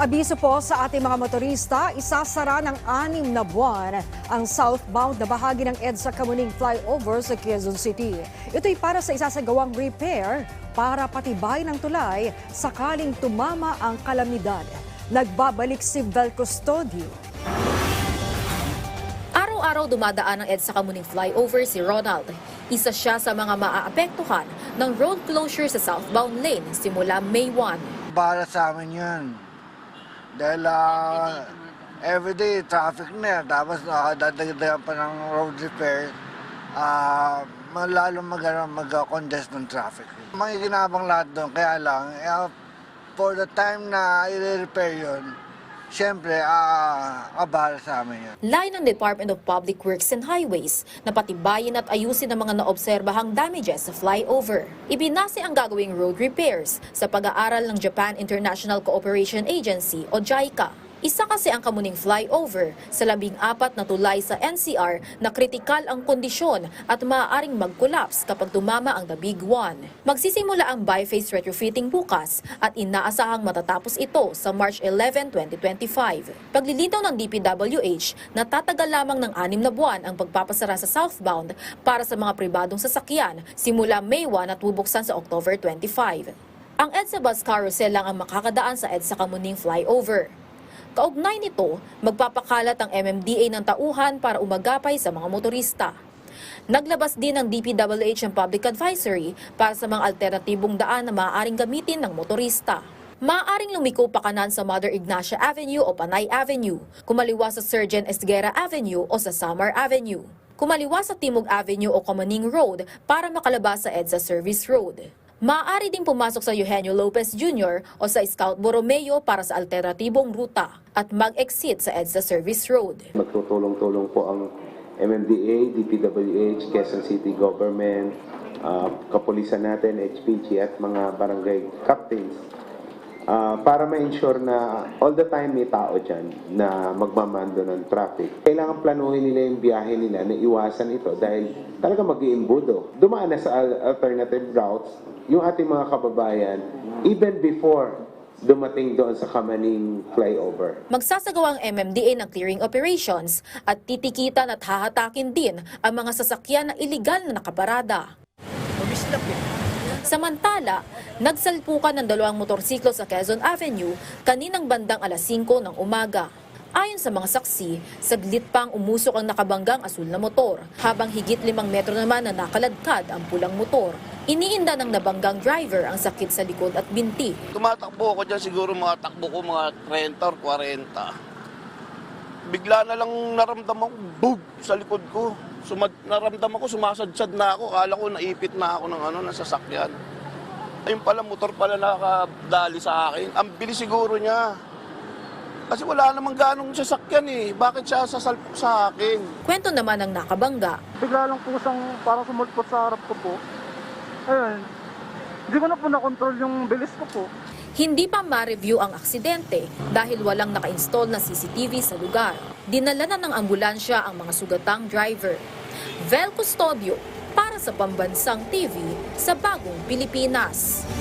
Abiso po sa ating mga motorista, isasara ng anim na buwan ang southbound na bahagi ng EDSA Kamuning Flyover sa Quezon City. Ito'y para sa isasagawang repair para patibay ng tulay sakaling tumama ang kalamidad. Nagbabalik si Vel Custodio. Araw-araw dumadaan ang EDSA Kamuning flyover si Ronald. Isa siya sa mga maaapektuhan ng road closure sa southbound lane simula May 1. Para sa amin yun. Dahil ah, everyday traffic na yan. Tapos nakadadagdagan pa ng road repair. ah malalong mag, ano, mag-congest ng traffic. Makikinabang lahat doon. Kaya lang, eh, for the time na i-repair yun, Siyempre, ah, abala sa amin yun. Line ng Department of Public Works and Highways na patibayin at ayusin ang mga naobserbahang damages sa flyover. Ibinase ang gagawing road repairs sa pag-aaral ng Japan International Cooperation Agency o JICA. Isa kasi ang kamuning flyover sa labing apat na tulay sa NCR na kritikal ang kondisyon at maaaring mag-collapse kapag tumama ang The Big One. Magsisimula ang biface retrofitting bukas at inaasahang matatapos ito sa March 11, 2025. Paglilitaw ng DPWH na tatagal lamang ng anim na buwan ang pagpapasara sa southbound para sa mga pribadong sasakyan simula May 1 at bubuksan sa October 25. Ang EDSA bus carousel lang ang makakadaan sa EDSA Kamuning flyover. Kaugnay nito, magpapakalat ang MMDA ng tauhan para umagapay sa mga motorista. Naglabas din ng DPWH ang public advisory para sa mga alternatibong daan na maaaring gamitin ng motorista. Maaaring lumiko pa kanan sa Mother Ignacia Avenue o Panay Avenue, kumaliwa sa Surgeon Esguera Avenue o sa Samar Avenue, kumaliwa sa Timog Avenue o Kamaning Road para makalabas sa EDSA Service Road. Maaari ding pumasok sa Eugenio Lopez Jr. o sa Scout Borromeo para sa alternatibong ruta at mag-exit sa EDSA Service Road. Magtutulong-tulong po ang MMDA, DPWH, Quezon City Government, ah, kapulisan natin, HPG at mga barangay captains ah, para ma-ensure na all the time may tao dyan na magmamando ng traffic. Kailangan planuhin nila yung biyahe nila na iwasan ito dahil talaga mag iimbudo Dumaan na sa al- alternative routes yung ating mga kababayan even before dumating doon sa Kamaning flyover. Magsasagawa ang MMDA ng clearing operations at titikitan at hahatakin din ang mga sasakyan na iligal na nakaparada. Samantala, nagsalpukan ng dalawang motorsiklo sa Quezon Avenue kaninang bandang alas 5 ng umaga. Ayon sa mga saksi, saglit pang umusok ang nakabanggang asul na motor, habang higit limang metro naman na nakaladkad ang pulang motor. Iniinda ng nabanggang driver ang sakit sa likod at binti. Tumatakbo ako dyan siguro mga takbo ko mga 30 or 40. Bigla na lang naramdaman ko, bug, sa likod ko. Sumad, naramdaman ko, sumasadsad na ako. Kala ko naipit na ako ng ano, ng sasakyan. Ayun pala, motor pala nakadali sa akin. Ang bilis siguro niya. Kasi wala namang ganong sasakyan eh. Bakit siya sasalpok sa akin? Kwento naman ng nakabangga, bigla lang po siyang parang sumulpot sa harap ko po. Ayun. Hindi ko na po na-control yung bilis ko po. Hindi pa ma-review ang aksidente dahil walang naka-install na CCTV sa lugar. Dinala na ng ambulansya ang mga sugatang driver. Vel Custodio para sa Pambansang TV sa Bagong Pilipinas.